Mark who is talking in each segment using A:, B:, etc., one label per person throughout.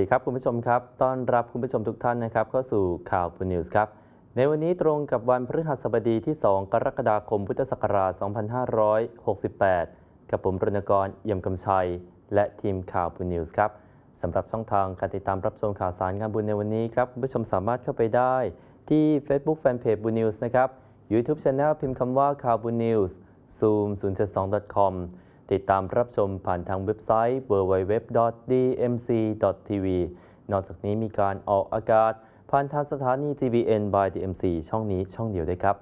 A: ดีครับคุณผู้ชมครับ ต้อนรับคุณผู้ชมทุกท่านนะครับ เข้าสู่ข่าวพูนิวส์ครับ ในวันนี้ตรงกับวันพฤหัสบดีที่ 2 กรกฎาคมพุทธศักราช 2568 กับผมรณกรเอี่ยมกำชัย และทีมข่าวพูนิวส์ครับสำหรับช่องทางการติดตามรับชมข่าวสารงานบุญในวันนี้ครับคุณผู้ชมสามารถเข้าไปได้ ที่ Facebook Fanpage บุญนิวส์นะครับ YouTube Channel พิมพ์คำว่าข่าวบุญนิวส์ zoom 0 7 2 com ติดตามรับชมผ่านทางเว็บไซต์ www.dmc.tv นอกจากนี้มีการออกอากาศ ผ่านทางสถานี GBN by DMC ช่องนี้ช่องเดียวด้วยครับ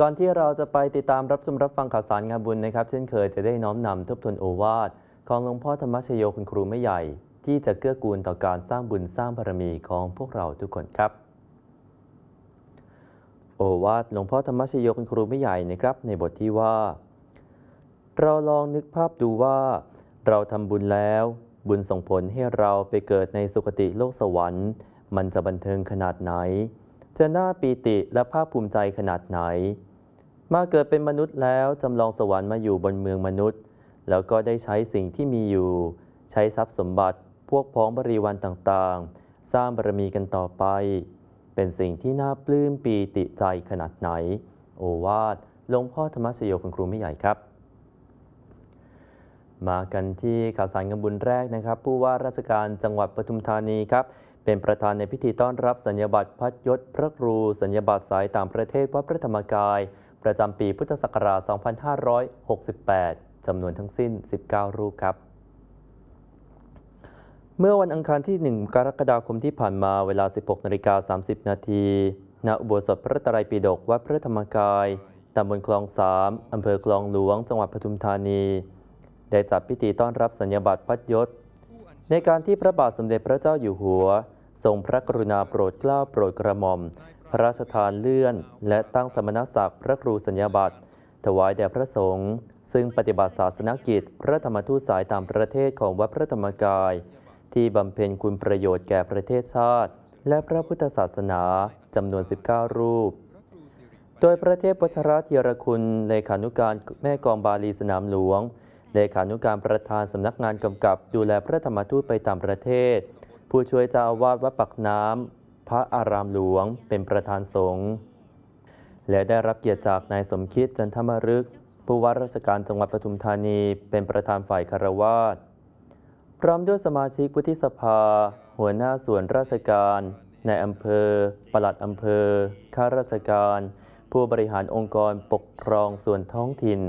A: ก่อนที่เราจะไปติดตามรับชมรับฟังข่าวสารงานบุญนะครับ เช่นเคยจะได้น้อมนำทบทวนโอวาทของหลวงพ่อธรรมชโยคุณครูไม่ใหญ่ ที่จะเกื้อกูลต่อการสร้างบุญสร้างบารมีของพวกเราทุกคนครับโอวาทหลวงพ่อธรรมชโยคุณครูไม่ใหญ่นะครับในบทที่ว่า เราลองนึกภาพดูว่า เราทำบุญแล้ว บุญส่งผลให้เราไปเกิดในสุคติโลกสวรรค์ มันจะบันเทิงขนาดไหน จะน่าปีติและภาคภูมิใจขนาดไหน มาเกิดเป็นมนุษย์แล้วจำลองสวรรค์มาอยู่บนเมืองมนุษย์ แล้วก็ได้ใช้สิ่งที่มีอยู่ ใช้ทรัพย์สมบัติ พวกพ้องบริวารต่างๆ สร้างบารมีกันต่อไป เป็นสิ่งที่น่าปลื้มปีติใจขนาดไหน โอวาทหลวงพ่อธรรมชโยคุณครูไม่ใหญ่ครับ มากันที่ข่าวสารงานบุญแรกนะครับ ผู้ว่าราชการจังหวัดปทุมธานีครับ เป็นประธานในพิธีต้อนรับสัญญาบัตรพัดยศพระครู สัญญาบัตรสายต่างประเทศวัดพระธรรมกาย ประจำปีพุทธศักราช 2568 จำนวนทั้งสิ้น 19 รูปครับ เมื่อวันอังคารที่ 1 กรกฎาคมที่ผ่านมาเวลา 16นาฬิกา30 นาทีณอุโบสถพระตรปิฎกวัดพระธรรมกายตำบลคลองสามอำเภอคลองหลวง จังหวัดปทุมธานี ได้จัดพิธีต้อนรับสัญญาบัตรพัดยศ ในการที่พระบาทสมเด็จพระเจ้าอยู่หัว ทรงพระกรุณาโปรดเกล้าโปรดกระหม่อม พระราชทานเลื่อน และตั้งสมณศักดิ์พระครูสัญญาบัตรถวายแด่พระสงฆ์ซึ่งปฏิบัติศาสนกิจ พระธรรมทูตสายต่างประเทศของวัดพระธรรมกาย ที่บำเพ็ญคุณประโยชน์แก่ประเทศชาติ และพระพุทธศาสนาจำนวน 19 รูป โดยพระเทพวชรธีรคุณเลขานุการแม่กองบาลีสนามหลวง เลขานุการประธานสำนักงานกำกับดูแลพระธรรมทูตไปต่างประเทศ ผู้ช่วยเจ้าอาวาสวัดปักน้ำพระอารามหลวงเป็นประธานสงฆ์และได้รับเกียรติจากนายสมคิดจันทมรึก ผู้ว่าราชการจังหวัดปทุมธานีเป็นประธานฝ่ายคารวาสพร้อมด้วยสมาชิกวุฒิสภา หัวหน้าส่วนราชการในอำเภอ ปลัดอำเภอ ข้าราชการ ผู้บริหารองค์กรปกครองส่วนท้องถิ่น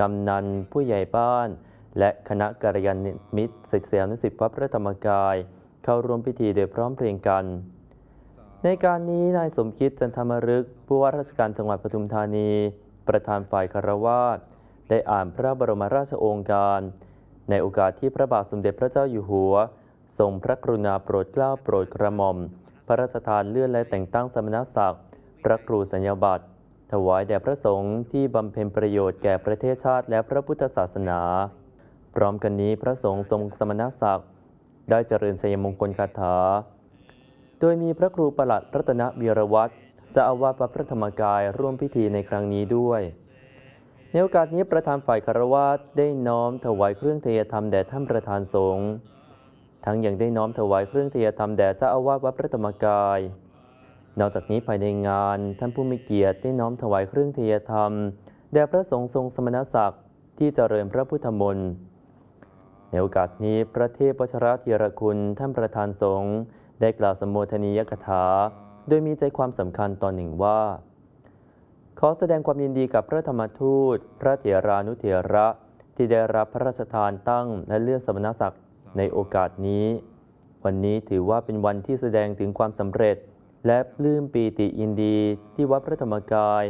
A: กำนัน ผู้ใหญ่บ้าน และคณะกัลยาณมิตรศิษยานุศิษย์วัดพระธรรมกาย เข้าร่วมพิธีโดยพร้อมเพรียงกัน ในการนี้นายสมคิดจันทมรึก ผู้ว่าราชการจังหวัดปทุมธานี ประธานฝ่ายคารวาสได้อ่านพระบรมราชโองการ ในโอกาสที่พระบาทสมเด็จพระเจ้าอยู่หัว ทรงพระกรุณาโปรดเกล้าโปรดกระหม่อม พระราชทานเลื่อนและแต่งตั้งสมณศักดิ์พระครูสัญญาบัตร ถวายแด่พระสงฆ์ที่บำเพ็ญประโยชน์แก่ประเทศชาติและพระพุทธศาสนา พร้อมกันนี้พระสงฆ์ทรงสมณศักดิ์ได้เจริญชัยมงคลคาถา โดยมีพระครูประหลัดรัตนวีรวัตรเจะอาวาสพระธรรมกายร่วมพิธีในครั้งนี้ด้วย ในโอกาสนี้ประธานฝ่ายคารวาสได้น้อมถวายเครื่องเทยธรรมแด่ท่านประธานสงฆ์ทั้งยังได้น้อมถวายเครื่องเทยธรรมแด่เจ้าอาวาสวัดพระธรรมกาย นอกจากนี้ภายในงานท่านผู้มีเกียรติได้น้อมถวายเครื่องเทียธรรม แด่พระสงฆ์ทรงสมณศักดิ์ที่เจริญพระพุทธมนต์ในโอกาสนี้พระเทพวชรธีรคุณท่านประธานสงฆ์ได้กล่าวสมโภชนียกถา โดยมีใจความสำคัญตอนหนึ่งว่า ขอแสดงความยินดีกับพระธรรมทูต พระเถรานุเถระ ที่ได้รับพระราชทานตั้งและเลื่อนสมณศักดิ์ในโอกาสนี้ วันนี้ถือว่าเป็นวันที่แสดงถึงความสำเร็จ และปลื้มปีติยินดีที่วัดพระธรรมกาย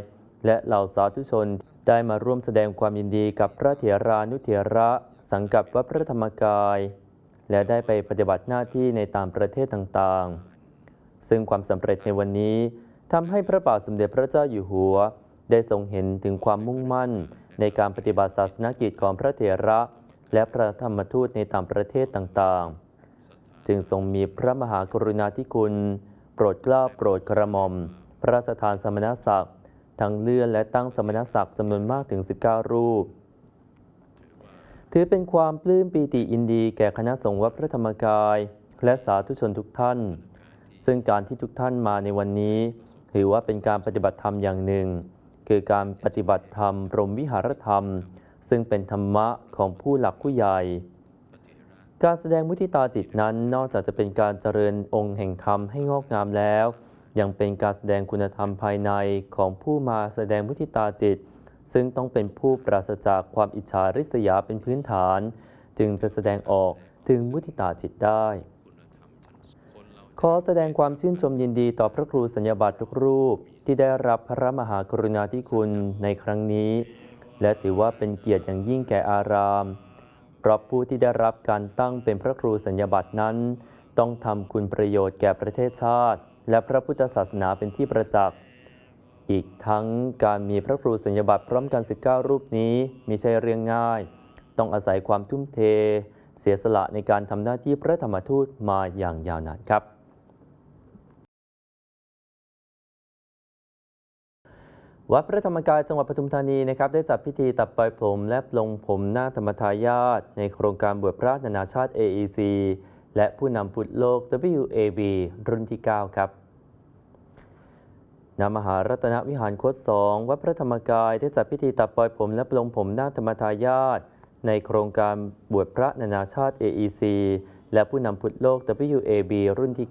A: และเหล่าสาธุชนได้มาร่วมแสดงความยินดีกับพระเถรานุเถระสังกัดวัดพระธรรมกาย และได้ไปปฏิบัติหน้าที่ในตางประเทศต่างๆ ซึ่งความสำเร็จในวันนี้ทำให้พระบาทสมเด็จพระเจ้าอยู่หัว ได้ทรงเห็นถึงความมุ่งมั่น ในการปฏิบัติศาสนกิจของพระเถระ และพระธรรมทูตในต่างประเทศต่างๆ จึงทรงมีพระมหากรุณาธิคุณ รดเกล้าโปรดกระหม่อม พระราชทานสมณศักดิ์ทั้งเลื่อนและตั้งสมณศักดิ์จำนวนมากถึง 19 รูป ถือเป็นความปลื้มปีติอินดีแก่คณะสงฆ์วัดพระธรรมกาย และสาธุชนทุกท่าน ซึ่งการที่ทุกท่านมาในวันนี้ ถือว่าเป็นการปฏิบัติธรรมอย่างหนึ่ง คือการปฏิบัติธรรมพรมวิหารธรรม ซึ่งเป็นธรรมะของผู้หลักผู้ใหญ่ การแสดงมุทิตาจิตนั้นนอกจากจะเป็นการเจริญองค์แห่งธรรมให้งอกงามแล้ว ยังเป็นการแสดงคุณธรรมภายในของผู้มาแสดงมุทิตาจิต ซึ่งต้องเป็นผู้ปราศจากความอิจฉาริษยาเป็นพื้นฐาน จึงจะแสดงออกถึงมุทิตาจิตได้ ขอแสดงความชื่นชมยินดีต่อพระครูสัญญาบัตรทุกรูป ที่ได้รับพระมหากรุณาธิคุณในครั้งนี้ และถือว่าเป็นเกียรติอย่างยิ่งแก่อาราม เพราะผู้ที่ได้รับการตั้งเป็นพระครูสัญญาบัตรนั้น ต้องทำคุณประโยชน์แก่ประเทศชาติ และพระพุทธศาสนาเป็นที่ประจักษ์อีกทั้งการมีพระครูสัญญาบัตรพร้อมกัน 19 รูปนี้มิใช่เรื่องง่าย ต้องอาศัยความทุ่มเท เสียสละในการทำหน้าที่พระธรรมทูตมาอย่างยาวนานครับ วัดพระธรรมกายจังหวัดปทุมธานีนะครับได้จัดพิธีตัดปล่อยผมและปลงผมหน้าธรรมทายาทในโครงการบวชพระนานาชาติ AEC และผู้นำพุทธโลก WAB รุ่นที่ 9 ครับณมหารัตนวิหารโคตสองวัดพระธรรมกายได้จัดพิธีตัดปล่อยผมและปลงผมหน้าธรรมทายาทในโครงการบวชพระนานาชาติ AEC และผู้นำพุทธโลก WAB รุ่นที่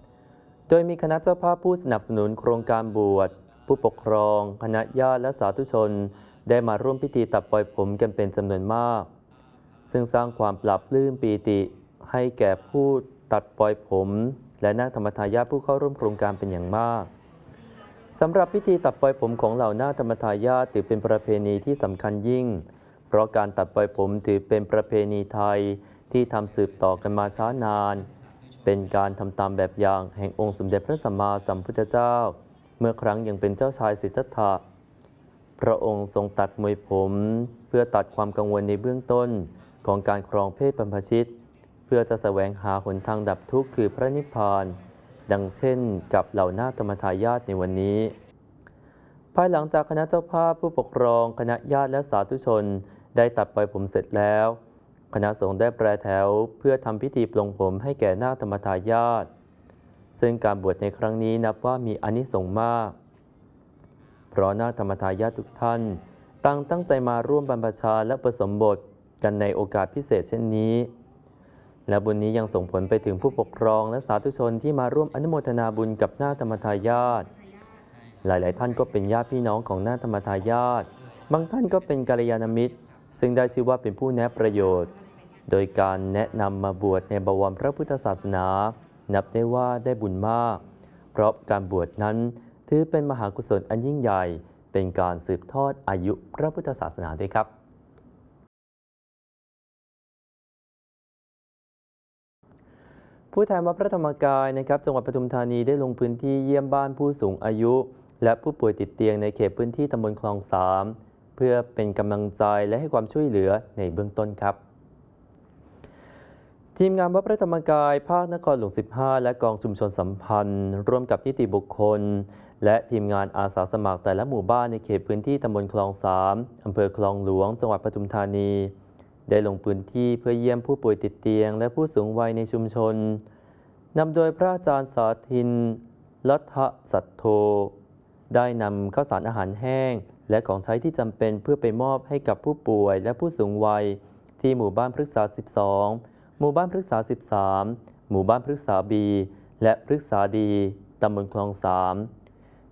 A: 9 โดยมีคณะเจ้าภาพผู้สนับสนุนโครงการบวช ผู้ปกครอง คณะญาติและสาธุชน ได้มาร่วมพิธีตัดปล่อยผมกันเป็นจำนวนมาก ซึ่งสร้างความปรับปลื้มปีติให้แก่ผู้ตัดปล่อยผม และนาคธรรมทายาทผู้เข้าร่วมโครงการเป็นอย่างมากสำหรับพิธีตัดปล่อยผมของเหล่านาคธรรมทายาทถือเป็นประเพณีที่สำคัญยิ่ง เพราะการตัดปล่อยผมถือเป็นประเพณีไทยที่ทำสืบต่อกันมาช้านาน เป็นการทำตามแบบอย่างแห่งองค์สมเด็จพระสัมมาสัมพุทธเจ้า มื่อครั้งยังเป็นเจ้าชายสิทธัตถะ พระองค์ทรงตัดมวยผม เพื่อตัดความกังวลในเบื้องต้นของการครองเพศบรรพชิต เพื่อจะแสวงหาหนทางดับทุกข์คือพระนิพพาน ดังเช่นกับเหล่านาธรรมทายาทในวันนี้ ภายหลังจากคณะเจ้าภาพผู้ปกครองคณะญาติและสาธุชนได้ตัดปล่อยผมเสร็จแล้ว คณะสงฆ์ได้แปรแถวเพื่อทำพิธีปลงผมให้แก่นาธรรมทายาท ซึ่งการบวชในครั้งนี้นับว่ามีอนิสงส์มาก เพราะนาธรรมทายาททุกท่านต่างตั้งใจมาร่วมบรรพชาและผสมบทกันในโอกาสพิเศษเช่นนี้ และบุญนี้ยังส่งผลไปถึงผู้ปกครองและสาธุชนที่มาร่วมอนุโมทนาบุญกับนาธรรมทายาทหลาย ๆ ท่านก็เป็นญาติพี่น้องของนาธรรมทายาทบางท่านก็เป็นกัลยาณมิตร ซึ่งได้ชื่อว่าเป็นผู้แนะประโยชน์ โดยการแนะนำมาบวชในบวรพระพุทธศาสนา นับได้ว่าได้บุญมาก เพราะการบวชนั้นถือเป็นมหากุศลอันยิ่งใหญ่ เป็นการสืบทอดอายุพระพุทธศาสนาด้วยครับ ผู้แทนวัดพระธรรมกายนะครับจังหวัดปทุมธานีได้ลงพื้นที่เยี่ยมบ้านผู้สูงอายุ และผู้ป่วยติดเตียงในเขตพื้นที่ตำบลคลองสามเพื่อเป็นกำลังใจและให้ความช่วยเหลือในเบื้องต้นครับ ทีมงานวัดพระธรรมกาย ภาคนครหลวง 15 และกองชุมชนสัมพันธ์ ร่วมกับนิติบุคคล และทีมงานอาสาสมัครแต่ละหมู่บ้านในเขตพื้นที่ตำบลคลองสามอำเภอคลองหลวง จังหวัดปทุมธานี ได้ลงพื้นที่เพื่อเยี่ยมผู้ป่วยติดเตียง และผู้สูงวัยในชุมชนนำโดยพระอาจารย์สาธินลัทธสัตโธได้นำข้าวสารอาหารแห้ง และของใช้ที่จำเป็นเพื่อไปมอบให้กับผู้ป่วยและผู้สูงวัย ที่หมู่บ้านพฤกษา 12 มู่บ้านพฤกษา 13 หมู่บ้านพฤกษาบีและพฤกษาดีตำบลคลองสาม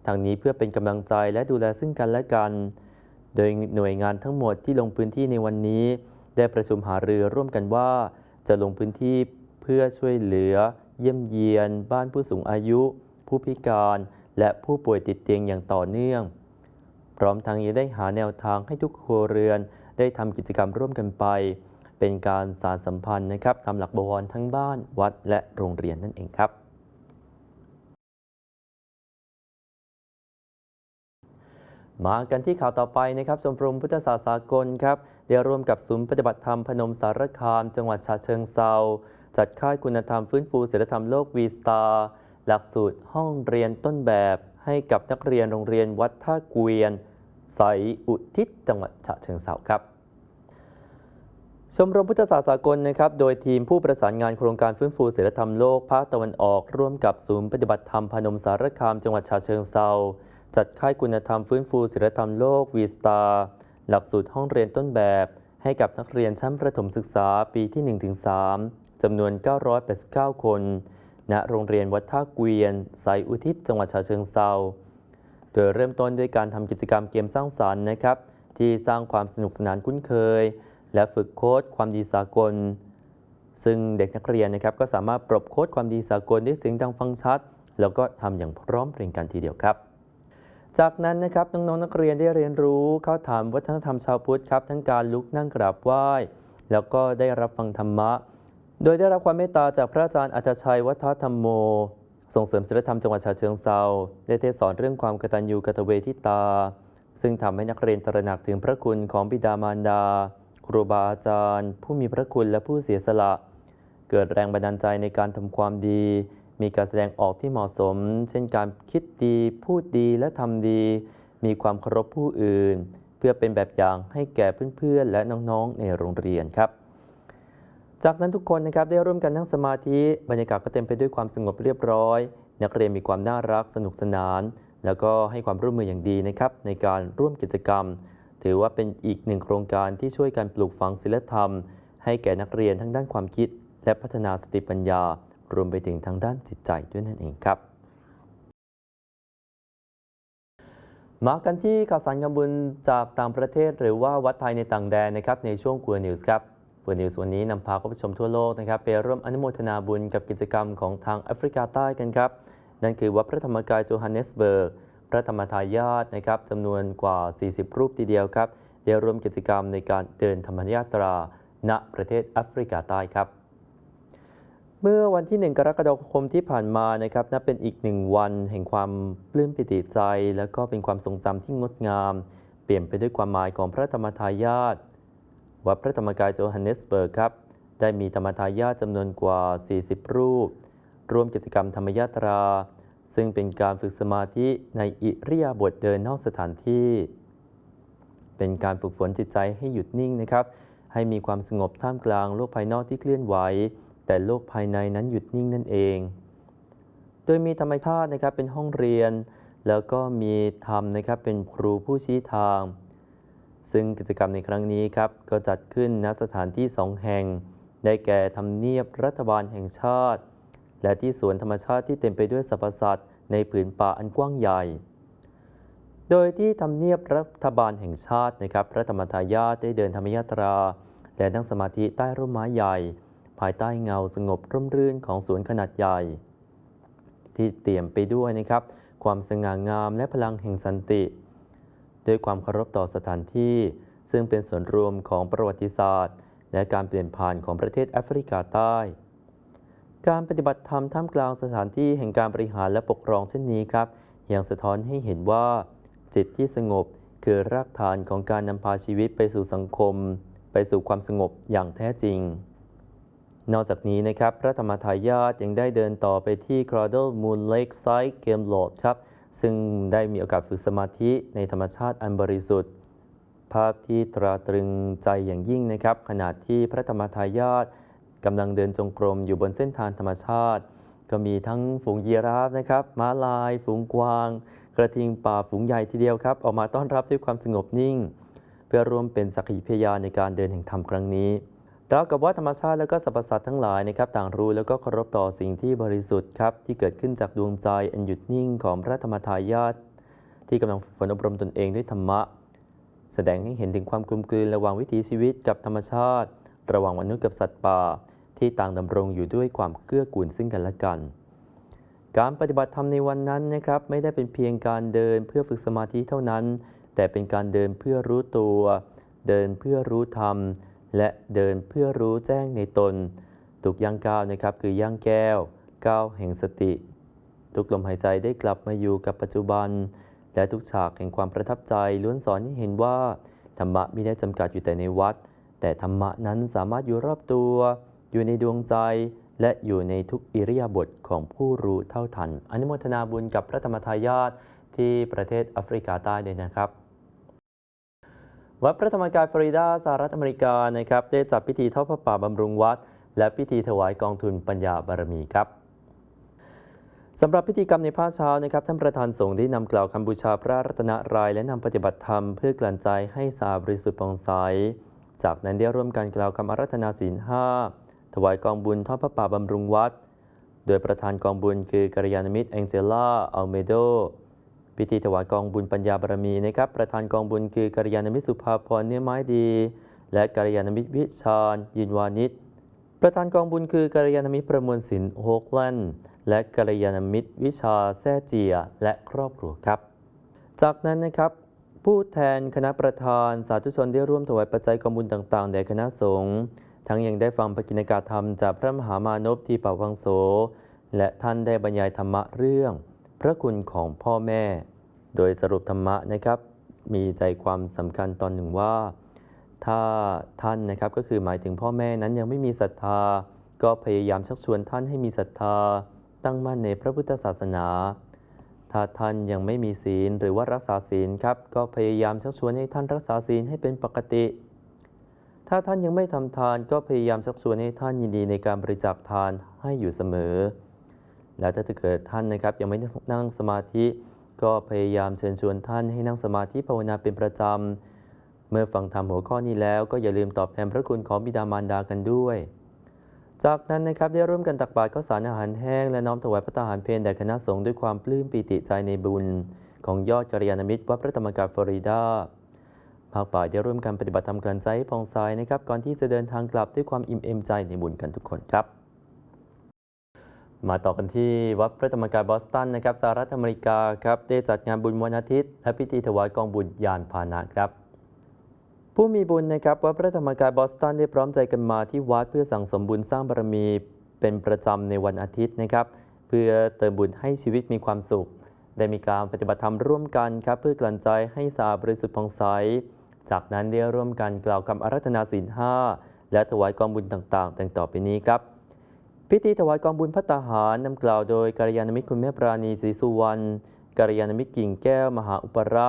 A: ทางนี้เพื่อเป็นกำลังใจและดูแลซึ่งกันและกัน โดยหน่วยงานทั้งหมดที่ลงพื้นที่ในวันนี้ ได้ประชุมหารือร่วมกันว่า จะลงพื้นที่เพื่อช่วยเหลือ เยี่ยมเยียน บ้านผู้สูงอายุ ผู้พิการ และผู้ป่วยติดเตียงอย่างต่อเนื่อง พร้อมทั้งยังได้หาแนวทางให้ทุกครัวเรือนได้ทำกิจกรรมร่วมกันไป เป็นการสารสัมพันธ์นะครับตามหลักบวรทั้งบ้านวัดและโรงเรียนนั่นเองครับ มากันที่ข่าวต่อไปนะครับชมรมพุทธศาสนาสากลครับได้ร่วมกับศูนย์ปฏิบัติธรรมพนมสารคาม จังหวัดฉะเชิงเซาจัดค่ายคุณธรรมฟื้นฟูศีลธรรมโลกวีสตาหลักสูตรห้องเรียนต้นแบบให้กับนักเรียนโรงเรียนวัดท่าเกวียน ใสยอุทิศจังหวัดฉะเชิงเซาครับ ชมรมพุทธศาสตร์สากลนะครับ โดยทีมผู้ประสานงานโครงการฟื้นฟูศิลธรรมโลกภาคตะวันออก ร่วมกับศูนย์ปฏิบัติธรรมพนมสารคามจังหวัดฉะเชิงเซาจัดค่ายคุณธรรมฟื้นฟูศิลธรรมโลกวีสตาหลักสูตรห้องเรียนต้นแบบ ให้กับนักเรียนชั้นประถมศึกษาปีที่ 1-3จำนวน 989 คน ณโรงเรียนวัดท่าเกวียนสายอุทิศจังหวัดฉะเชิงเซาโดยเริ่มต้นด้วยการทำกิจกรรมเกมสร้างสรรค์นะครับ ที่สร้างความสนุกสนานคุ้นเคย และฝึกโค้ดความดีสากล ซึ่งเด็กนักเรียนนะครับก็สามารถปรบโค้ดความดีสากลได้เสียงดังฟังชัด แล้วก็ทำอย่างพร้อมเพรียงกันทีเดียวครับ จากนั้นนะครับน้องๆนักเรียนได้เรียนรู้เข้าถามวัฒนธรรมชาวพุทธครับทั้งการลุกนั่งกราบไหว้แล้วก็ได้รับฟังธรรมะ โดยได้รับความเมตตาจากพระอาจารย์อัจชัยวัฒธรรมโม ส่งเสริมศิลธรรมจังหวัดฉะเชิงเซาได้เทศสอนเรื่องความกตัญญูกตเวทิตา ซึ่งทำให้นักเรียนตระหนักถึงพระคุณของบิดามารดา ครูบาอาจารย์ ผู้มีพระคุณและผู้เสียสละ เกิดแรงบันดาลใจในการทำความดี มีการแสดงออกที่เหมาะสม เช่นการคิดดี พูดดีและทำดี มีความเคารพผู้อื่น เพื่อเป็นแบบอย่างให้แก่เพื่อนๆ และน้องๆ ในโรงเรียนครับ จากนั้นทุกคนนะครับได้ร่วมกันนั่งสมาธิบรรยากาศก็เต็มไปด้วยความสงบเรียบร้อย นักเรียนมีความน่ารักสนุกสนาน แล้วก็ให้ความร่วมมืออย่างดีนะครับในการร่วมกิจกรรม ถือว่าเป็นอีกหนึ่งโครงการที่ช่วยกันปลูกฝังศีลธรรม ให้แก่นักเรียนทั้งด้านความคิด และพัฒนาสติปัญญา รวมไปถึงทางด้านจิตใจด้วยนั่นเองครับ มากันที่ข่าวสารงานบุญจากต่างประเทศ หรือว่าวัดไทยในต่างแดนนะครับในช่วงกัวนิวส์ครับกัวนิวส์วันนี้นำพาคุณผู้ชมทั่วโลกนะครับไปร่วมอนุโมทนาบุญกับกิจกรรมของทางแอฟริกาใต้กันครับนั่นคือวัดพระธรรมกายโจฮันเนสเบิร์ก ระธรรมทายาทนะครับจำนวนกว่า 40 รูปทีเดียวครับได้ร่วมกิจกรรมในการเดินธรรมยาตรา ณประเทศแอฟริกาใต้ครับ เมื่อวันที่ 1 กรกฎาคมที่ผ่านมานะครับนับเป็นอีกหนึ่งวันแห่งความปลื้มปิติใจ และก็เป็นความทรงจำที่งดงาม เปลี่ยนไปด้วยความหมายของพระธรรมทายาทวัดพระธรรมกายโจฮันเนสเบิร์กครับได้มีธรรมทายาทจำนวนกว่า 40 รูป ร่วมกิจกรรมธรรมยาตรา ซึ่งเป็นการฝึกสมาธิในอิริยาบถเดินนอกสถานที่ เป็นการฝึกฝนจิตใจให้หยุดนิ่งนะครับ ให้มีความสงบท่ามกลางโลกภายนอกที่เคลื่อนไหว แต่โลกภายในนั้นหยุดนิ่งนั่นเอง โดยมีธรรมชาตินะครับเป็นห้องเรียน แล้วก็มีธรรมนะครับเป็นครูผู้ชี้ทาง ซึ่งกิจกรรมในครั้งนี้ครับก็จัดขึ้นณสถานที่สองแห่ง ได้แก่ทำเนียบรัฐบาลแห่งชาติ และที่สวนธรรมชาติที่เต็มไปด้วยสรรพสัตว์ในผืนป่าอันกว้างใหญ่ โดยที่ทำเนียบรัฐบาลแห่งชาตินะครับ พระธรรมทายาทได้เดินธรรมยาตรา และนั่งสมาธิใต้ร่มไม้ใหญ่ ภายใต้เงาสงบร่มรื่นของสวนขนาดใหญ่ ที่เตรียมไปด้วยนะครับ ความสง่างามและพลังแห่งสันติด้วยความเคารพต่อสถานที่ ซึ่งเป็นส่วนรวมของประวัติศาสตร์ และการเปลี่ยนผ่านของประเทศแอฟริกาใต้ การปฏิบัติธรรมท่ามกลางสถานที่แห่งการบริหารและปกครองเช่นนี้ครับ ยังสะท้อนให้เห็นว่า จิตที่สงบคือรากฐานของการนำพาชีวิตไปสู่สังคม ไปสู่ความสงบอย่างแท้จริง นอกจากนี้นะครับ พระธรรมทายาทยังได้เดินต่อไปที่ Cradle Moon Lake Site Game Lodge ครับ ซึ่งได้มีโอกาสฝึกสมาธิในธรรมชาติอันบริสุทธิ์ ภาพที่ตราตรึงใจอย่างยิ่งนะครับ ขณะที่พระธรรมทายาท กำลังเดินจงกรมอยู่บนเส้นทางธรรมชาติ ก็มีทั้งฝูงยีราฟนะครับม้าลาย ฝูงกวาง กระทิงป่าฝูงใหญ่ทีเดียวครับ ออกมาต้อนรับด้วยความสงบนิ่ง เพื่อร่วมเป็นสักขีพยานในการเดินแห่งธรรมครั้งนี้ราวกับว่าธรรมชาติและก็สรรพสัตว์ทั้งหลายนะครับต่างรู้แล้วก็เคารพต่อสิ่งที่บริสุทธิ์ครับที่เกิดขึ้นจากดวงใจอันหยุดนิ่งของพระธรรมทายาทที่กำลังฝนอบรมตนเองด้วยธรรมะ แสดงให้เห็นถึงความกลมกลืนระหว่างวิถีชีวิตกับธรรมชาติ ระหว่างมนุษย์กับสัตว์ป่า ที่ต่างดำรงอยู่ด้วยความเกื้อกูลซึ่งกันและกัน การปฏิบัติธรรมในวันนั้นนะครับ ไม่ได้เป็นเพียงการเดินเพื่อฝึกสมาธิเท่านั้น แต่เป็นการเดินเพื่อรู้ตัว เดินเพื่อรู้ธรรม และเดินเพื่อรู้แจ้งในตนทุกย่างก้าวนะครับคือย่างแก้วก้าวแห่งสติ ทุกลมหายใจได้กลับมาอยู่กับปัจจุบัน และทุกฉากแห่งความประทับใจล้วนสอนให้เห็นว่าธรรมะไม่ได้จำกัดอยู่แต่ในวัด แต่ธรรมะนั้นสามารถอยู่รอบตัว อยู่ในดวงใจและอยู่ในทุกอิริยาบถของผู้รู้เท่าทัน อนุโมทนาบุญกับพระธรรมทายาทที่ประเทศแอฟริกาใต้ด้วยนะครับ วัดพระธรรมกายฟลอริดาสหรัฐอเมริกานะครับได้จัดพิธีทอดพระป่าบำรุงวัด และพิธีถวายกองทุนปัญญาบารมีครับสำหรับพิธีกรรมในภาคเช้านะครับท่านประธานสงฆ์ได้นำกล่าวคำบูชาพระรัตนรายและนำปฏิบัติธรรมเพื่อกลั่นใจให้สาบริสุทธิ์ผ่องใสจากนั้นได้ร่วมกันกล่าวคำอารัธนาศีลห้า ถวายกองบุญทอดพระป่าบำรุงวัด โดยประธานกองบุญคือกัลยาณมิตรแองเจล่าอัลเมโด พิธีถวายกองบุญปัญญาบารมีนะครับ ประธานกองบุญคือกัลยาณมิตรสุภาพรเนื้อไม้ดี และกัลยาณมิตรวิชาญยินวานิชประธานกองบุญคือกัลยาณมิตรประมวลสินโฮกแลนด์และกัลยาณมิตรวิชาแซ่เจียและครอบครัวครับ จากนั้นนะครับ ผู้แทนคณะประธานสาธุชนได้ร่วมถวายปัจจัยกองบุญต่างๆแด่คณะสงฆ์ ทั้งยังได้ฟังปกิณกาธรรมจากพระมหามานพทีปวังโส และท่านได้บรรยายธรรมะเรื่อง พระคุณของพ่อแม่ โดยสรุปธรรมะนะครับ มีใจความสำคัญตอนหนึ่งว่า ถ้าท่านนะครับก็คือหมายถึงพ่อแม่นั้นยังไม่มีศรัทธา ก็พยายามชักชวนท่านให้มีศรัทธา ตั้งมั่นในพระพุทธศาสนาถ้าท่านยังไม่มีศีลหรือว่ารักษาศีลครับ ก็พยายามชักชวนให้ท่านรักษาศีลให้เป็นปกติ ถ้าท่านยังไม่ทำทานก็พยายามชักชวนให้ท่านยินดีในการบริจาคทานให้อยู่เสมอ และถ้าเกิดท่านนะครับยังไม่ได้นั่งสมาธิ ก็พยายามเชิญชวนท่านให้นั่งสมาธิภาวนาเป็นประจำ เมื่อฟังธรรมหัวข้อนี้แล้ว ก็อย่าลืมตอบแทนพระคุณของบิดามารดากันด้วย จากนั้นนะครับได้ร่วมกันตักบาตรข้าวสารอาหารแห้งและน้อมถวายพระทหารเพลแด่คณะสงฆ์ด้วยความปลื้มปีติใจในบุญ ของยอดกัลยาณมิตรวัดพระธรรมกายฟลอริดา ภาคบ่ายได้ร่วมกันปฏิบัติธรรมกลั่นใจให้ผ่องใสนะครับก่อนที่จะเดินทางกลับด้วยความอิ่มเอมใจในบุญกันทุกคนครับ มาต่อกันที่วัดพระธรรมกายบอสตันนะครับสหรัฐอเมริกาครับได้จัดงานบุญวันอาทิตย์ และพิธีถวายกองบุญยานพาหนะครับผู้มีบุญนะครับวัดพระธรรมกายบอสตันได้พร้อมใจกันมาที่วัดเพื่อสั่งสมบุญสร้างบารมีเป็นประจำในวันอาทิตย์นะครับ เพื่อเติมบุญให้ชีวิตมีความสุข ได้มีการปฏิบัติธรรมร่วมกันครับ เพื่อกลั่นใจให้สะอาดบริสุทธิ์ผ่องใส จากนั้นได้ร่วมกันกล่าวคำอารัธนาศีลห้าและถวายกองบุญต่างๆดังต่อไปนี้ครับ พิธีถวายกองบุญพระตาหารนำกล่าวโดยกัลยาณมิตรคุณแม่ปราณีศรีสุวรรณกัลยาณมิตรกิ่งแก้วมหาอุประ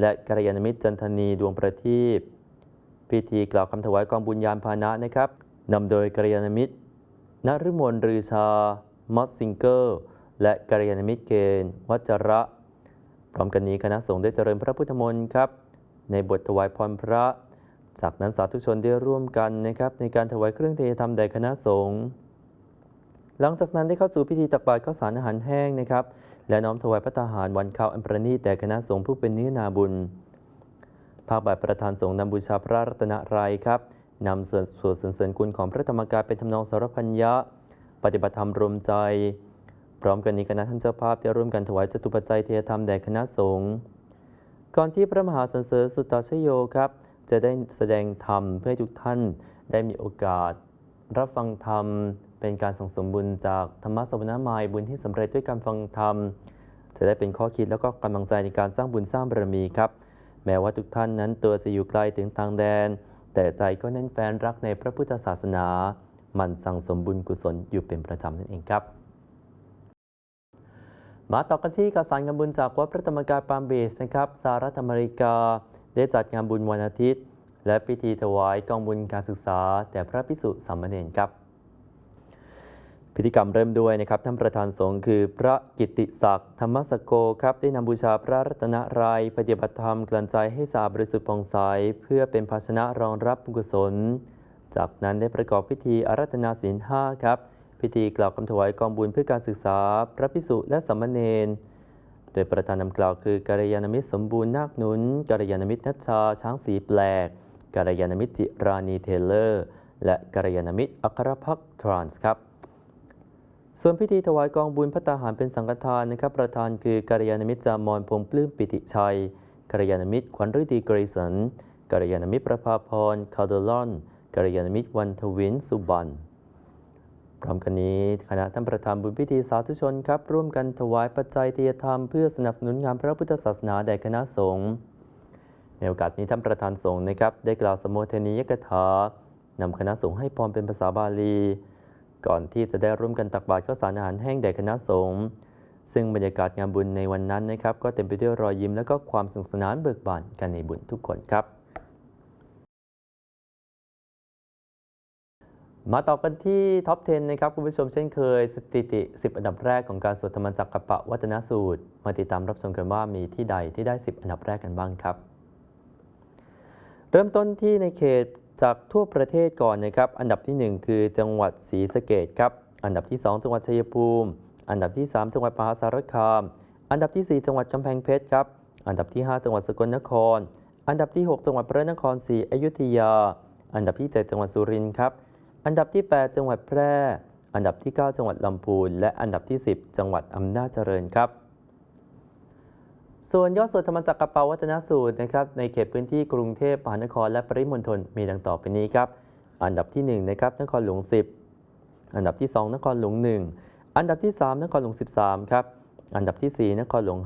A: และกัลยาณมิตรจันทนีดวงประทีปพิธีกล่าวคำถวายกองบุญยานพาหนะนะครับนำโดยกัลยาณมิตรนฤมลรือชามอสซิงเกอร์ และกัลยาณมิตรเกณฑ์วัจระ พร้อมกันนี้คณะสงฆ์ได้เจริญพระพุทธมนต์ครับ ในบทถวายพรพระ จากนั้นสาธุชนได้ร่วมกันนะครับในการถวายเครื่องเทธรรมแด่คณะสงฆ์หลังจากนั้นได้เข้าสู่พิธีตักบาตรข้าวสารอาหารแห้งนะครับ และน้อมถวายพระทหารวันข้าวอันประณีตแด่คณะสงฆ์ผู้เป็นเนื้อนาบุญภาคบ่ายประธานสงฆ์นำบูชาพระรัตนตรัยครับนำส่วนสวดสรรเสริญคุณของพระธรรมกายเป็นทำนองสารพัญญะปฏิบัติธรรมรวมใจ พร้อมกันนี้คณะท่านเจ้าภาพได้ร่วมกันถวายจตุปัจจัยเทยธรรมแด่คณะสงฆ์ ก่อนที่พระมหาสันเสริญสุตตาชโยครับ จะได้แสดงธรรมเพื่อให้ทุกท่านได้มีโอกาส รับฟังธรรม เป็นการสั่งสมบุญจากธรรมะสวนามายบุญที่สำเร็จด้วยการฟังธรรม จะได้เป็นข้อคิดแล้วก็กำลังใจในการสร้างบุญสร้างบารมีครับ แม้ว่าทุกท่านนั้นตัวจะอยู่ไกลถึงต่างแดน แต่ใจก็แน่นแฟนรักในพระพุทธศาสนา มันสั่งสมบุญกุศลอยู่เป็นประจำนั่นเองครับ มาต่อกันที่ข่าวสารงานบุญจากวัดพระธรรมกายปามเบสนะครับสหรัฐอเมริกา ได้จัดงานบุญวันอาทิตย์ และพิธีถวายกองบุญการศึกษาแด่พระพิสุสามเณรครับ พิธีกรรมเริ่มด้วยนะครับท่านประธานสงฆ์คือพระกิตติศักดิ์ธรรมสโกครับได้นำบูชาพระรัตนรายปฏิบัติธรรมกลั่นใจให้สะอาดบริสุทธิ์ผ่องใสเพื่อเป็นภาชนะรองรับบุญกุศล จากนั้นได้ประกอบพิธีอารัธนาศีลห้าครับ พิธีกล่าวคำถวายกองบุญเพื่อการศึกษา พระพิสุและสามเณรโดยประธานนำกล่าวคือกัลยาณมิตรสมบูรณ์นาคหนุนกัลยาณมิตรนัชชาช้างสีแปลกกัลยาณมิตรจิรานีเทเลอร์ และกัลยาณมิตรอัครพักษ์ทรานส์ครับ ส่วนพิธีถวายกองบุญพระตาหารเป็นสังฆทานนะครับประธานคือกัลยาณมิตรจามอนพงปลื้มปิติชัยกัลยาณมิตรขวัญฤดีเกรสันกัลยาณมิตรประภาพรคาร์ดลอนกัลยาณมิตรวันทวินสุบัน พร้อมกันนี้คณะท่านประธานบุญพิธีสาธุชนครับ ร่วมกันถวายปัจจัยเทียธรรมเพื่อสนับสนุนงานพระพุทธศาสนาแด่คณะสงฆ์ในโอกาสนี้ท่านประธานสงฆ์นะครับ ได้กล่าวสมโภชนียกถานำคณะสงฆ์ให้พรเป็นภาษาบาลี ก่อนที่จะได้ร่วมกันตักบาตรข้าวสารอาหารแห้งแด่คณะสงฆ์ซึ่งบรรยากาศงานบุญในวันนั้นนะครับ ก็เต็มไปด้วยรอยยิ้มและก็ความสนุกสนานเบิกบานกันในบุญทุกคนครับ มาต่อกันที่ท็อป 10 นะครับ คุณผู้ชมเช่นเคย สถิติ 10 อันดับแรกของการสวดธรรมจักรกปะวัฒนสูตร มาติดตามรับชมกันว่ามีที่ใดที่ได้ 10 อันดับแรกกันบ้างครับ เริ่มต้นที่ในเขตจากทั่วประเทศก่อนนะครับ อันดับทีหนึ่1 คือจังหวัดศรีสะเกดครับ อันดับที่ 2 จังหวัดชัยภูมิ อันดับที่ 3 จังหวัดมหาสารคาม อันดับที่ 4 จังหวัดกำแพงเพชรครับ อันดับที่ 5 จังหวัดสกลนคร อันดับที่ 6 จังหวัดพระนครศรีอยุธยา อันดับที่ 7 จังหวัดสุรินทร์ครับ อันดับที่ 8 จังหวัดแพร่ อันดับที่ 9 จังหวัดลำพูน และอันดับที่ 10 จังหวัดอำนาจเจริญครับ ส่วนยอดสวดธรรมจักรกระเปาวัฒนสูตรนะครับในเขตพื้นที่กรุงเทพมหานครและปริมณฑลมีดังต่อไปนี้ครับ อันดับที่1นะครับนครหลวง 10 อันดับที่ 2 นครหลวง 1 อันดับที่ 3 นครหลวง 13 ครับ อันดับที่ 4 นครหลวง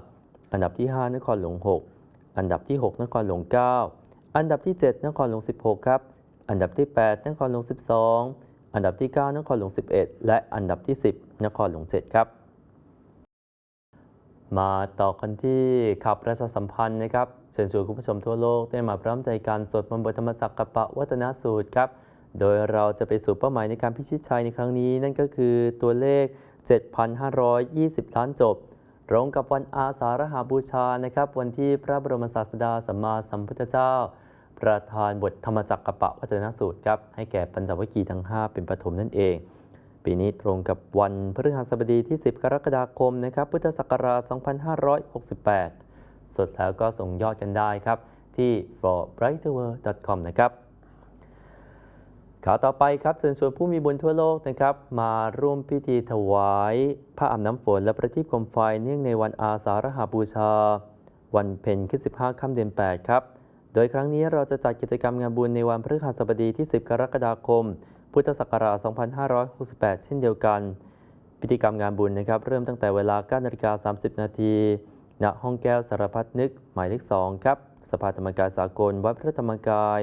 A: 5 อันดับที่ 5 นครหลวง 6 อันดับที่ 6 นครหลวง 9 อันดับที่ 7 นครหลวง 16 ครับ อันดับที่ 8 นครหลวง 12 อันดับที่ 9 นครหลวง 11 และอันดับที่ 10 นครหลวง 7 ครับ มาต่อกันที่ข่าวประชาสัมพันธ์นะครับ เชิญชวนคุณผู้ชมทั่วโลกได้มาพร้อมใจกันสวดมนต์บทธรรมจักรกปะวัฒนสูตรครับ โดยเราจะไปสู่เป้าหมายในการพิชิตชัยในครั้งนี้ นั่นก็คือตัวเลข 7,520 ล้านจบตรงกับวันอาสาฬหาบูชานะครับ วันที่พระบรมศาสดาสัมมาสัมพุทธเจ้า ประทานบทธรรมจักรกปะวัฒนสูตรครับให้แก่ปัญจวัคคีย์ทั้ง 5 เป็นปฐมนั่นเอง ปีนี้ตรงกับวันพฤหัสบดีที่ 10 กรกฎาคมนะครับพุทธศักราช 2568 สุดแล้วก็ส่งยอดกันได้ครับ ที่ forbrighterworld.com นะครับข่าวต่อไปครับเชิญชวนผู้มีบุญทั่วโลกนะครับ มาร่วมพิธีถวายพระอาบน้ำฝนและประทีปโคมไฟเนื่องในวันอาสาฬหาบูชา วันเพ็ญขึ้น15 ค่ำเดือน8 ครับ ดยครั้งนี้เราจะจัดกิจกรรมงานบุญในวันพฤหัสบดีที่ 10 กรกฎาคม พุทธศักราช 2568 เช่นเดียวกัน พิธีกรรมงานบุญนะครับ เริ่มตั้งแต่เวลา9นาฬิกา30 นาทีณห้องแก้วสารพัดนึก หมายเลข 2 ครับ สภาธรรมกายสากล วัดพระธรรมกาย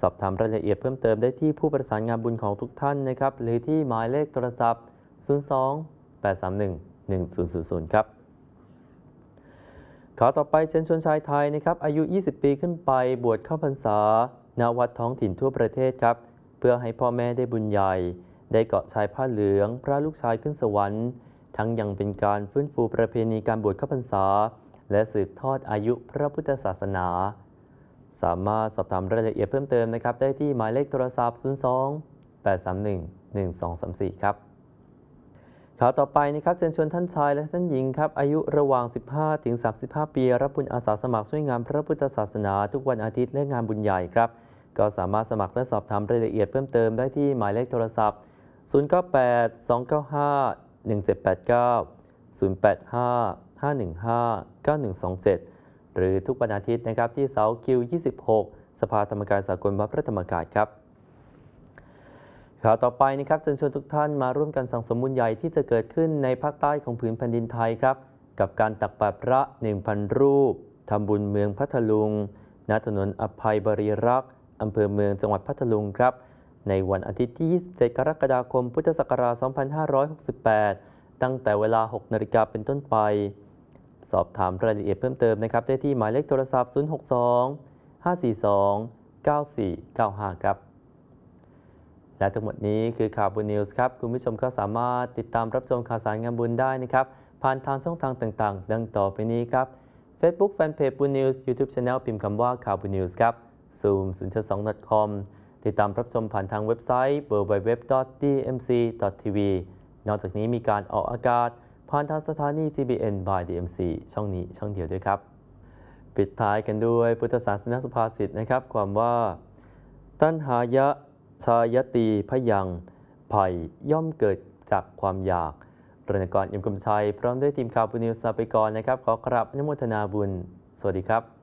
A: สอบถามรายละเอียดเพิ่มเติมได้ที่ผู้ประสานงานบุญของทุกท่านนะครับ หรือที่หมายเลขโทรศัพท์ 02 831 1000 ครับ ขอต่อไปเชิญชวนชายไทยนะครับอายุ 20 ปีขึ้นไปบวชเข้าพรรษาณวัดท้องถิ่นทั่วประเทศครับ เพื่อให้พ่อแม่ได้บุญใหญ่ ได้เกาะชายผ้าเหลือง พระลูกชายขึ้นสวรรค์ ทั้งยังเป็นการฟื้นฟูประเพณีการบวชเข้าพรรษา และสืบทอดอายุพระพุทธศาสนา สามารถสอบถามรายละเอียดเพิ่มเติมนะครับ ได้ที่หมายเลขโทรศัพท์ 02 831 1234 ครับ ข่าวต่อไปนะครับเชิญชวนท่านชายและท่านหญิงครับอายุระหว่าง 15 ถึง 35 ปี รับบุญอาสาสมัครช่วยงานพระพุทธศาสนา ทุกวันอาทิตย์และงานบุญใหญ่ครับ ก็สามารถสมัครและสอบถามรายละเอียดเพิ่มเติมได้ที่หมายเลขโทรศัพท์ 098 295 1789 085 515 9127 หรือทุกวันอาทิตย์นะครับที่เสาคิว 26 สภาธรรมกายสากลวัดพระธรรมกายครับ ข่าวต่อไปนะครับเชิญชวนทุกท่านมาร่วมกันสั่งสมบุญใหญ่ที่จะเกิดขึ้นในภาคใต้ของผืนแผ่นดินไทยครับ กับการตักบาตรพระ 1,000 รูปทำบุญเมืองพัทลุง ณ ถนนอภัยบริรักษ์อำเภอเมืองจังหวัดพัทลุงครับ ในวันอาทิตย์ที่ 27 กรกฎาคม พุทธศักราช 2568 ตั้งแต่เวลา 6 นาฬิกาเป็นต้นไป สอบถามรายละเอียดเพิ่มเติมนะครับ ได้ที่หมายเลขโทรศัพท์ 062 542 9495 ครับ และทั้งหมดนี้คือข่าวบุญนิวส์ครับ คุณผู้ชมก็สามารถติดตามรับชมข่าวสารงานบุญได้นะครับ ผ่านทางช่องทางต่างๆ ดังต่อไปนี้ครับ Facebook Fanpage บุญนิวส์ YouTube Channel พิมพ์คำว่าข่าวบุญนิวส์ครับ Zoom 0 2 com ติดตามรับชมผ่านทางเว็บไซต์ www.dmc.tv นอกจากนี้มีการออกอากาศ ผ่านทางสถานี GBN by DMC ช่องนี้ช่องเดียวด้วยครับ ปิดท้ายกันด้วยพุทธศาสนสุภาษิตนะครับ ความว่า ตัณหายะ ชายตีพยังภัยย่อมเกิดจากความอยากรณกรอิมกุมชัย พร้อมด้วยทีมข่าวบุญนิวสาไปก่อนนะครับ ขอกราบอนุโมทนาบุญ สวัสดีครับ